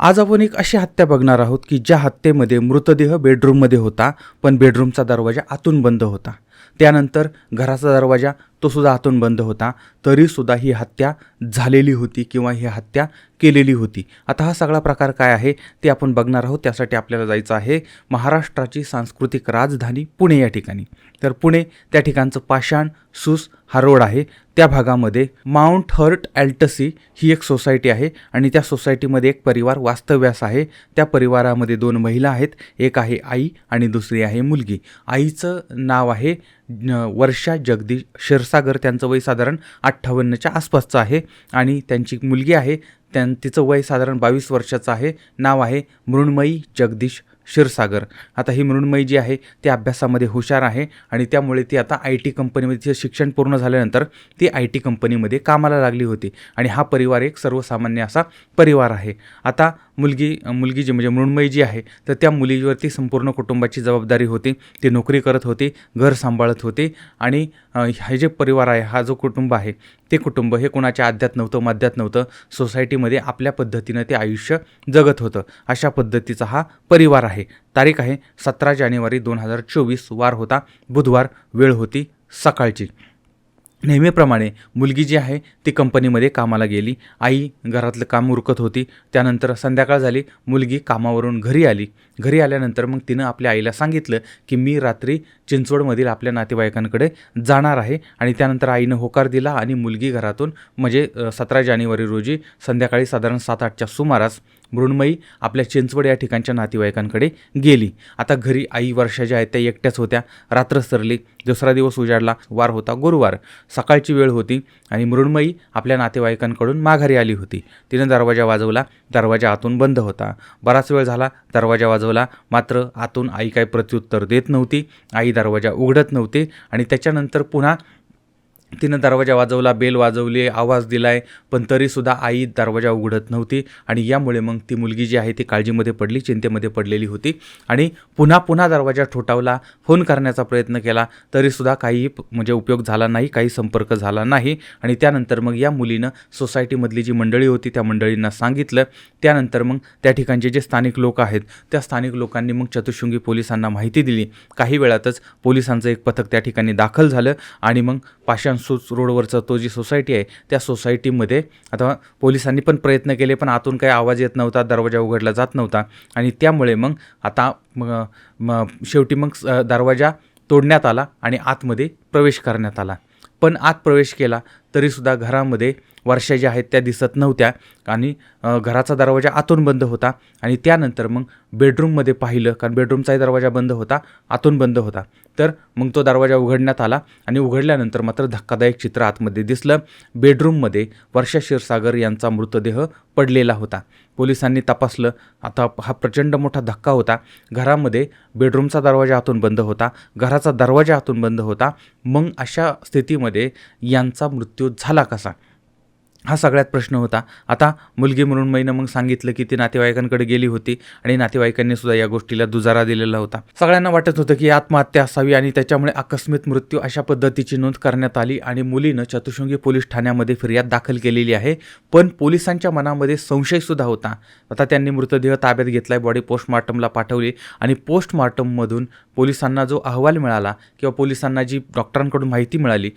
आज आपण एक अशी हत्या बघणार आहोत की ज्या हत्येमध्ये मृतदेह बेडरूममध्ये होता पण बेडरूमचा दरवाजा आतून बंद होता. त्यानंतर घराचा दरवाजा तो सुद्धा हातून बंद होता. तरीसुद्धा ही हत्या झालेली होती किंवा ही हत्या केलेली होती. आता हा सगळा प्रकार काय आहे ते आपण बघणार आहोत. त्यासाठी आपल्याला जायचं आहे महाराष्ट्राची सांस्कृतिक राजधानी पुणे या ठिकाणी. तर पुणे त्या ठिकाणचं पाषाण सूस हा रोड आहे. त्या भागामध्ये माउंट हर्ट ॲल्टसी ही एक सोसायटी आहे आणि त्या सोसायटीमध्ये एक परिवार वास्तव्यास आहे. त्या परिवारामध्ये दोन महिला आहेत. एक आहे आई आणि दुसरी आहे मुलगी. आईचं नाव आहे वर्षा जगदीश क्षीरसागर त्यांचं वय साधारण अठ्ठावन्नच्या आसपासचं आहे आणि त्यांची मुलगी आहे त्यां तिचं वय साधारण बावीस वर्षाचं आहे नाव आहे मृण्मयी जगदीश क्षीरसागर. आता ही मृण्मयी जी आहे ती अभ्यासामध्ये हुशार आहे आणि त्यामुळे ती आता आय टी कंपनीमध्ये तिचं शिक्षण पूर्ण झाल्यानंतर ती आय टी कंपनीमध्ये कामाला लागली होती आणि हा परिवार एक सर्वसामान्य असा परिवार आहे. आता मुलगी मुलगी जी म्हणजे मृण्मयी जी आहे तर त्या मुलीवरती संपूर्ण कुटुंबाची जबाबदारी होती. ती नोकरी करत होती घर सांभाळत होती आणि हे जे परिवार आहे हा जो कुटुंब आहे ते कुटुंब हे कोणाच्या आद्यात नव्हतं मध्यात नव्हतं. सोसायटीमध्ये आपल्या पद्धतीनं ते आयुष्य जगत होतं. अशा पद्धतीचा हा परिवार आहे. तारीख आहे सतरा जानेवारी दोन हजार चोवीस. वार होता. बुधवार वेळ होती सकाळची. नेहमीप्रमाणे मुलगी जी आहे ती कंपनीमध्ये कामाला गेली. आई घरातलं काम उरकत होती. त्यानंतर संध्याकाळ झाली. मुलगी कामावरून घरी आली. घरी आल्यानंतर मग तिनं आपल्या आईला सांगितलं की मी रात्री चिंचवडमधील आपल्या नातेवाईकांकडे जाणार आहे. आणि त्यानंतर आईनं होकार दिला आणि मुलगी घरातून म्हणजे सतरा जानेवारी रोजी संध्याकाळी साधारण सात आठच्या सुमारास मृण्मयी आपल्या चिंचवड या ठिकाणच्या नातेवाईकांकडे गेली. आता घरी आई वर्षा ज्या आहेत त्या एकट्याच होत्या. रात्र सरली. दुसरा दिवस उजाडला. वार होता गुरुवार. सकाळची वेळ होती आणि मृण्मयी आपल्या नातेवाईकांकडून माघारी आली होती. तिनं दरवाजा वाजवला. दरवाजा आतून बंद होता. बराच वेळ झाला. दरवाजा वाजवला. मात्र आतून आई काय प्रत्युत्तर देत नव्हती. आई दरवाजा उघडत नव्हती आणि त्याच्यानंतर पुन्हा तिनं दरवाजा वाजवला बेल वाजवली आवाज दिलाय पण तरीसुद्धा आई दरवाजा उघडत नव्हती आणि यामुळे मग ती मुलगी जी आहे ती काळजीमध्ये पडली चिंतेमध्ये पडलेली होती आणि पुन्हा पुन्हा दरवाजा ठोठावला फोन करण्याचा प्रयत्न केला तरीसुद्धा काही म्हणजे उपयोग झाला नाही काही संपर्क झाला नाही आणि त्यानंतर मग या मुलीनं सोसायटीमधली जी मंडळी होती त्या मंडळींना सांगितलं त्यानंतर मग त्या ठिकाणचे जे स्थानिक लोक आहेत त्या स्थानिक लोकांनी मग चतुशृंगी पोलिसांना माहिती दिली. काही वेळातच पोलिसांचं एक पथक त्या ठिकाणी दाखल झालं आणि मग पाषाण सूच रोडवरचा तो जी सोसायटी आहे त्या सोसायटीमध्ये आता पोलिसांनी पण प्रयत्न केले पण आतून काही आवाज येत नव्हता दरवाजा उघडला जात नव्हता. आणि त्यामुळे मग आता मग म- शेवटी मग स- दरवाजा तोडण्यात आला आणि आतमध्ये प्रवेश करण्यात आला. पण आत प्रवेश केला तरीसुद्धा घरामध्ये वर्षा ज्या आहेत त्या दिसत नव्हत्या. आणि घराचा दरवाजा आतून बंद होता. आणि त्यानंतर मग बेडरूममध्ये पाहिलं कारण बेडरूमचाही दरवाजा बंद होता आतून बंद होता. तर मग तो दरवाजा उघडण्यात आला आणि उघडल्यानंतर मात्र धक्कादायक चित्र आतमध्ये दिसलं. बेडरूममध्ये वर्षा क्षीरसागर यांचा मृतदेह पडलेला होता. पोलिसांनी तपासलं. आता हा प्रचंड मोठा धक्का होता. घरामध्ये बेडरूमचा दरवाजा आतून बंद होता. घराचा दरवाजा आतून बंद होता. मग अशा स्थितीमध्ये यांचा मृत्यू झाला कसा? हा सगळ्यात प्रश्न होता. आता मुलगी म्हणून मैनं मग सांगितलं की ती नातेवाईकांकडे गेली होती आणि नातेवाईकांनी सुद्धा या गोष्टीला दुजारा दिलेला होता. सगळ्यांना वाटत होतं की आत्महत्या असावी आणि त्याच्यामुळे आकस्मिक मृत्यू अशा पद्धतीची नोंद करण्यात आली आणि मुलीनं चतुशृंगी पोलीस ठाण्यामध्ये फिर्याद दाखल केलेली आहे. पण पोलिसांच्या मनामध्ये संशयसुद्धा होता. आता त्यांनी मृतदेह ताब्यात घेतलाय बॉडी पोस्टमार्टमला पाठवली आणि पोस्टमॉर्टममधून पोलिसांना जो अहवाल मिळाला किंवा पोलिसांना जी डॉक्टरांकडून माहिती मिळाली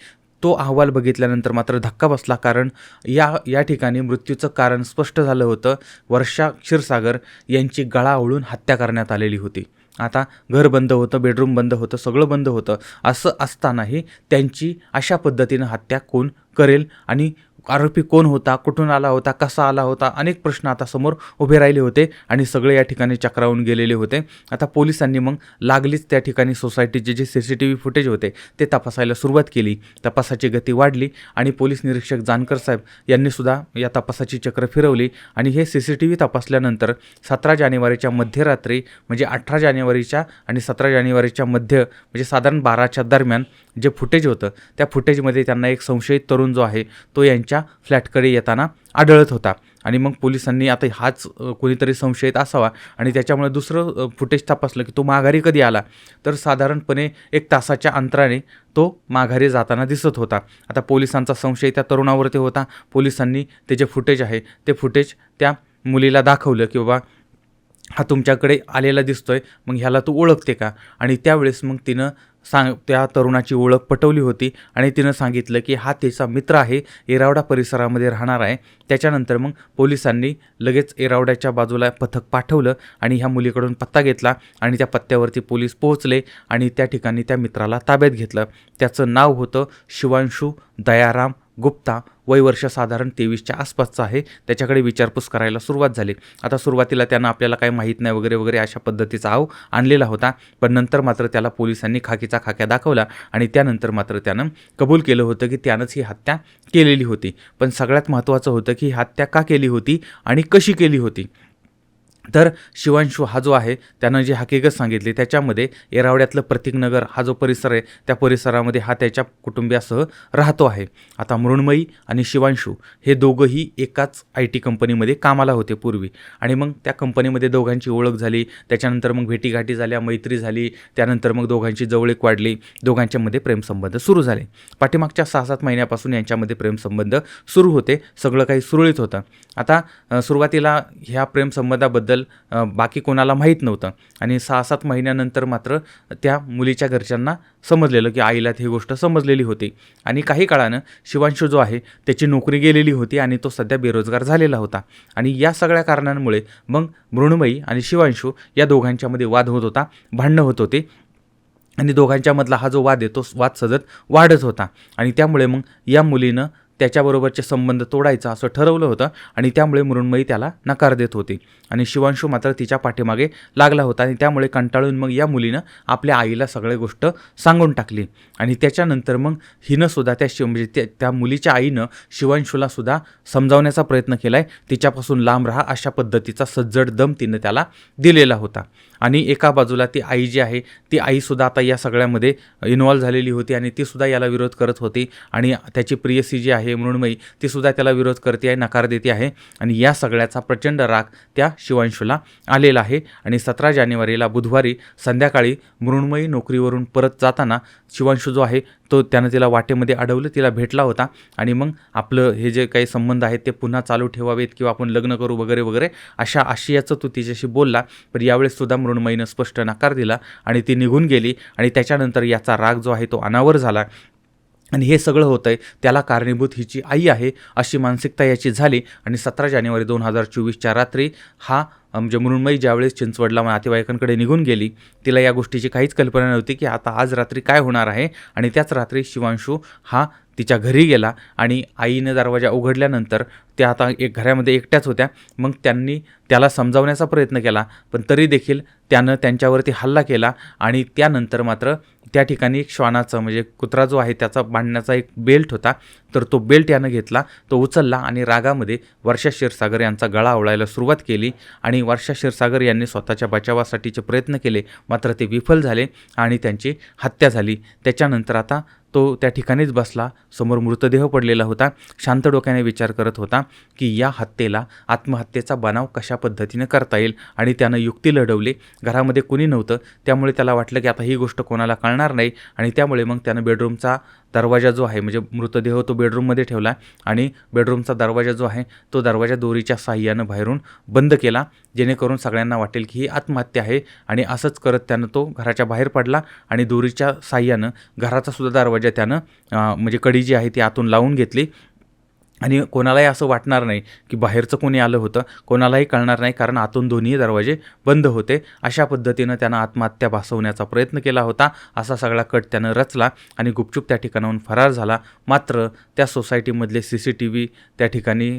तो अहवाल बघितल्यानंतर मात्र धक्का बसला कारण या या ठिकाणी मृत्यूचं कारण स्पष्ट झालं होतं. वर्षा क्षीरसागर यांची गळा ओळून हत्या करण्यात आलेली होती. आता घर बंद होतं बेडरूम बंद होतं सगळं बंद होतं. असं असतानाही त्यांची अशा पद्धतीनं हत्या कोण करेल? आणि आरोपी कोण होता कुठून आला होता कसा आला होता अनेक प्रश्न आता समोर उभे राहिले होते आणि सगळे या ठिकाणी चक्रावून गेलेले होते. आता पोलिसांनी मग लागलीच त्या ठिकाणी सोसायटीचे जे C C T V footage होते ते तपासायला सुरुवात केली. तपासाची गती वाढली आणि पोलीस निरीक्षक जानकर साहेब यांनीसुद्धा या तपासाची चक्र फिरवली आणि हे सी सी टी व्ही तपासल्यानंतर सतरा जानेवारीच्या मध्यरात्री म्हणजे अठरा जानेवारीच्या आणि सतरा जानेवारीच्या मध्य म्हणजे साधारण बाराच्या दरम्यान जे फुटेज होतं त्या फुटेजमध्ये त्यांना एक संशयित तरुण जो आहे तो यांच्या फ्लॅटकडे येताना आढळत होता. आणि मग पोलिसांनी आता हाच कोणीतरी संशयित असावा आणि त्याच्यामुळे दुसरं फुटेज तपासलं की तो माघारी कधी आला? तर साधारणपणे एक तासाच्या अंतराने तो माघारी जाताना दिसत होता. आता पोलिसांचा संशय त्या तरुणावरती होता. पोलिसांनी ते जे फुटेज आहे ते फुटेज त्या मुलीला दाखवलं की बाबा हा तुमच्याकडे आलेला दिसतोय मग ह्याला तू ओळखते का? आणि त्यावेळेस मग तिनं सांग त्या तरुणाची ओळख पटवली होती आणि तिनं सांगितलं की हा तिचा मित्र आहे एरावडा परिसरामध्ये राहणार आहे. त्याच्यानंतर मग पोलिसांनी लगेच एरावड्याच्या बाजूला पथक पाठवलं आणि ह्या मुलीकडून पत्ता घेतला आणि त्या पत्त्यावरती पोलीस पोहोचले आणि त्या ठिकाणी त्या मित्राला ताब्यात घेतलं. त्याचं नाव होतं शिवांशू दयाराम गुप्ता. वय वर्ष साधारण तेवीसच्या आसपासचं आहे. त्याच्याकडे विचारपूस करायला सुरुवात झाली. आता सुरुवातीला त्यानं आपल्याला काही माहीत नाही वगैरे वगैरे अशा पद्धतीचा आव आणलेला होता. पण नंतर मात्र त्याला पोलिसांनी खाकीचा खाक्या दाखवला आणि त्यानंतर मात्र त्यानं कबूल केलं होतं की त्यानंच ही हत्या केलेली होती. पण सगळ्यात महत्त्वाचं होतं की ही हत्या का केली होती आणि कशी केली होती? तर शिवांशू हा जो आहे त्यानं जी हकीकत सांगितली त्याच्यामध्ये येरावड्यातलं प्रतीकनगर हा जो परिसर आहे त्या परिसरामध्ये हा त्याच्या कुटुंबियासह राहतो आहे. आता मृण्मयी आणि शिवांशू हे दोघंही एकाच आय टी कंपनीमध्ये कामाला होते पूर्वी. आणि मग त्या कंपनीमध्ये दोघांची ओळख झाली त्याच्यानंतर मग भेटीगाठी झाल्या मैत्री झाली त्यानंतर मग दोघांची जवळीक वाढली दोघांच्यामध्ये प्रेमसंबंध सुरू झाले. पाठीमागच्या सहा सात महिन्यापासून यांच्यामध्ये प्रेमसंबंध सुरू होते सगळं काही सुरळीत होतं. आता सुरुवातीला ह्या प्रेमसंबंधाबद्दल अ, बाकी कोणाला माहीत नव्हतं. आणि सहा सात महिन्यानंतर मात्र त्या मुलीच्या घरच्यांना समजलेलं की आईला ही गोष्ट समजलेली होती. आणि काही काळानं शिवांशू जो आहे त्याची नोकरी गेलेली होती आणि तो सध्या बेरोजगार झालेला होता. आणि या सगळ्या कारणांमुळे मग मृणमयी आणि शिवांशू या दोघांच्यामध्ये वाद होत होता भांडणं होत होते. आणि दोघांच्यामधला हा जो वाद आहे तो वाद सतत वाढत होता. आणि त्यामुळे मग या मुलीनं त्याच्याबरोबरचे संबंध तोडायचा असं ठरवलं होतं आणि त्यामुळे मृण्मयी त्याला नकार देत होती. आणि शिवांशू मात्र तिच्या पाठीमागे लागला होता आणि त्यामुळे कंटाळून मग या मुलीनं आपल्या आईला सगळी गोष्ट सांगून टाकली. आणि त्याच्यानंतर मग हिनंसुद्धा त्या शिव म्हणजे त्या त्या मुलीच्या आईनं शिवांशूला सुद्धा समजावण्याचा प्रयत्न केला आहे तिच्यापासून लांब राहा अशा पद्धतीचा सज्जड दम तिनं त्याला दिलेला होता. आणि एका बाजूला ती आई जी आहे ती आईसुद्धा आता या सगळ्यामध्ये इन्वॉल्व्ह झालेली होती आणि तीसुद्धा याला विरोध करत होती. आणि त्याची प्रियसी जी आहे मृण्मयी तीसुद्धा त्याला विरोध करते आहे नकार देते आहे. आणि या सगळ्याचा प्रचंड राग त्या शिवांशूला आलेला आहे. आणि सतरा जानेवारीला बुधवारी संध्याकाळी मृण्मयी नोकरीवरून परत जाताना शिवांशू जो आहे तो त्यानं तिला वाटेमध्ये अडवलं तिला भेटला होता. आणि मग आपलं हे जे काही संबंध आहेत ते पुन्हा चालू ठेवावेत किंवा आपण लग्न करू वगैरे वगैरे अशा आशयाचं तो तिच्याशी बोलला. पण यावेळेस सुद्धा मृण्मयीनं स्पष्ट नकार दिला आणि ती निघून गेली. आणि त्याच्यानंतर याचा राग जो आहे तो अनावर झाला. आणि हे सगळं होतं आहे त्याला कारणीभूत हिची आई आहे अशी मानसिकता याची झाली. आणि सतरा जानेवारी दोन हजार चोवीसच्या रात्री हा अ, ज्यावेळेस चिंचवडला नातेवाईकांकडे निघून गेली तिला या गोष्टीची काहीच कल्पना नव्हती की आता आज रात्री काय होणार आहे. आणि त्याच रात्री शिवांशू हा तिच्या घरी गेला आणि आईनं दरवाजा उघडल्यानंतर त्या आता एक घरामध्ये एकट्याच होत्या. मग त्यांनी त्याला समजावण्याचा प्रयत्न केला पण तरी देखील त्यानं त्यांच्यावरती हल्ला केला आणि त्यानंतर मात्र त्या ठिकाणी एक श्वानाचं म्हणजे कुत्रा जो आहे त्याचा बांधण्याचा एक बेल्ट होता. तर तो बेल्ट यानं घेतला तो उचलला आणि रागामध्ये वर्षा क्षीरसागर यांचा गळा आवळायला सुरुवात केली आणि वर्षा क्षीरसागर यांनी स्वतःच्या बचावासाठीचे प्रयत्न केले मात्र ते विफल झाले आणि त्यांची हत्या झाली. त्याच्यानंतर आता तो त्या ठिकाणीच बसला. समोर मृतदेह पडलेला होता. शांत डोक्याने विचार करत होता की या हत्येला आत्महत्येचा बनाव कशा पद्धतीने करता येईल? आणि त्यानं युक्ती लढवली. घरामध्ये कुणी नव्हतं. त्यामुळे त्याला वाटलं की आता ही गोष्ट कोणाला कळणार नाही. आणि त्यामुळे मग त्यानं बेडरूमचा दरवाजा जो आहे म्हणजे मृतदेह तो बेडरूममध्ये ठेवला आणि बेडरूमचा दरवाजा जो आहे तो दरवाजा दोरीच्या साह्यानं बाहेरून बंद केला. जेणेकरून सगळ्यांना वाटेल की ही आत्महत्या आहे. आणि असंच करत त्यानं तो घराच्या बाहेर पडला आणि दोरीच्या साह्यानं घराचा सुद्धा दरवाजा म्हणजे त्यानं म्हणजे कडी जी आहे ती आतून लावून घेतली. आणि कोणालाही असं वाटणार नाही की बाहेरचं कोणी आलं होतं कोणालाही कळणार नाही कारण आतून दोन्ही दरवाजे बंद होते. अशा पद्धतीनं त्यानं आत्महत्या भासवण्याचा प्रयत्न केला होता. असा सगळा कट त्यानं रचला आणि गुपचूप त्या ठिकाणाहून फरार झाला. मात्र त्या सोसायटीमधले सी सी टी व्ही त्या ठिकाणी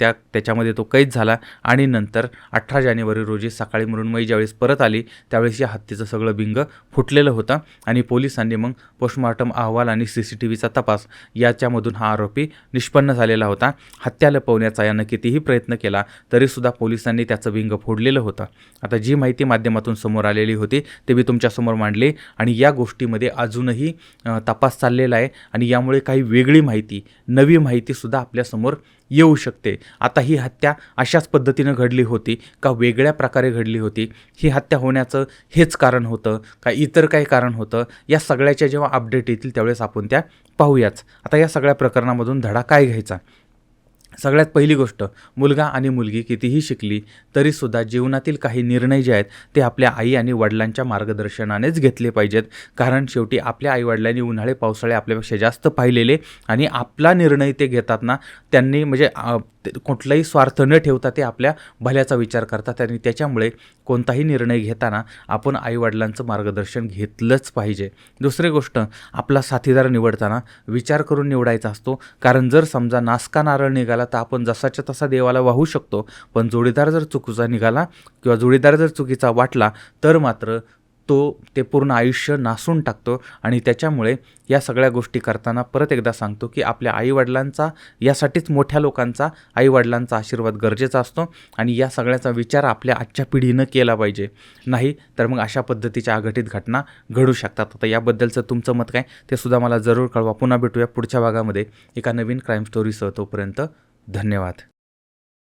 त्या त्याच्यामध्ये तो कैद झाला आणि नंतर अठरा जानेवारी रोजी सकाळी मृण्मयी ज्यावेळेस परत आली त्यावेळेस या हत्येचं सगळं बिंग फुटलेलं होतं आणि पोलिसांनी मग पोस्टमॉर्टम अहवाल आणि सी सी टी व्हीचा तपास याच्यामधून हा आरोपी निष्पन्न झालेला होता. होता. हत्या लपवण्याचा यानं कितीही प्रयत्न केला तरीसुद्धा पोलिसांनी त्याचं विंग फोडलेलं होतं. आता जी माहिती माध्यमातून समोर आलेली होती ते मी तुमच्यासमोर मांडली आणि या गोष्टीमध्ये अजूनही तपास चाललेला आहे आणि यामुळे काही वेगळी माहिती नवी माहितीसुद्धा आपल्यासमोर येऊ शकते. आता ही हत्या अशाच पद्धतीनं घडली होती का वेगळ्या प्रकारे घडली होती? ही हत्या होण्याचं हेच कारण होतं का इतर काही कारण होतं? या सगळ्याच्या जेव्हा अपडेट येतील त्यावेळेस आपण त्या पाहूयाच. आता या सगळ्या प्रकरणामधून धडा काय घ्यायचा? सगळ्यात पहिली गोष्ट मुलगा आणि मुलगी कितीही शिकली तरीसुद्धा जीवनातील काही निर्णय जे आहेत ते आपल्या आई आणि वडिलांच्या मार्गदर्शनानेच घेतले पाहिजेत. कारण शेवटी आपल्या आईवडिलांनी उन्हाळे पावसाळे आपल्यापेक्षा जास्त पाहिलेले आणि आपला निर्णय ते घेतात ना त्यांनी म्हणजे ते- कुठलाही स्वार्थ न ठेवता ते आपल्या भल्याचा विचार करतात आणि त्याच्यामुळे कोणताही निर्णय घेताना आपण आईवडिलांचं मार्गदर्शन घेतलंच पाहिजे. दुसरी गोष्ट आपला साथीदार निवडताना विचार करून निवडायचा असतो. कारण जर समजा नासका नारळ निघाला तर आपण जसाच्या तसा देवाला वाहू शकतो. पण जोडीदार जर चुकीचा निघाला किंवा जोडीदार जर चुकीचा वाटला तर मात्र तो ते पूर्ण आयुष्य नासून टाकतो आणि त्याच्यामुळे या सगळ्या गोष्टी करताना परत एकदा सांगतो की आपल्या आईवडिलांचा यासाठीच मोठ्या लोकांचा आईवडिलांचा आशीर्वाद गरजेचा असतो आणि या सगळ्याचा विचार आपल्या आजच्या पिढीनं केला पाहिजे. नाही तर मग अशा पद्धतीच्या अघटित घटना घडू शकतात. आता याबद्दलचं तुमचं मत काय? ते सुद्धा मला जरूर कळवा. पुन्हा भेटूया पुढच्या भागामध्ये एका नवीन क्राईम स्टोरीसह तोपर्यंत. धन्यवाद.